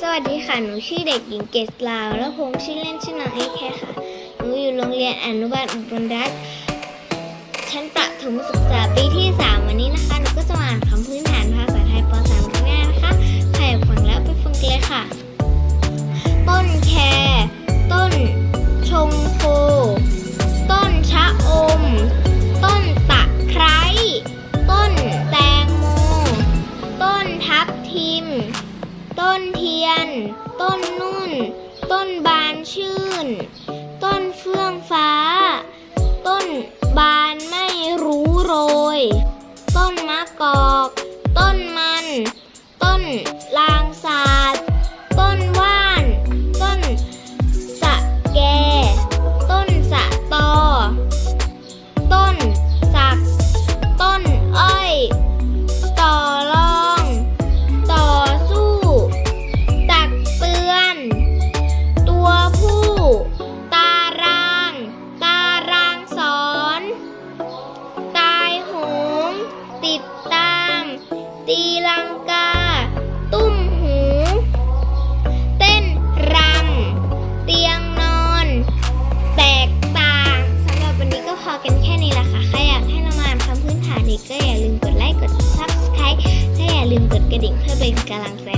สวัสดีค่ะ หนูชื่อเด็กหญิงเกศลาว แล้วพงษ์ชื่อเล่นชื่อน้องเอแค่ค่ะ หนูอยู่โรงเรียนอนุบาลอุบลรัตน์ชั้นประถมศึกษาปีที่3 ต้นเทียน ต้นนุ่น ต้นบานชื่น ตีลังกา ตุ้มหู เต้นรำ เตียงนอน แตกต่างสำหรับวันนี้ก็พอกันแค่นี้ละค่ะ ใครอยากให้เรามาอ่านคำพื้นฐานอีกก็อย่าลืมกดไลค์ กด subscribe ถ้าอย่าลืมกดกระดิ่งเพื่อเป็นกำลังใจ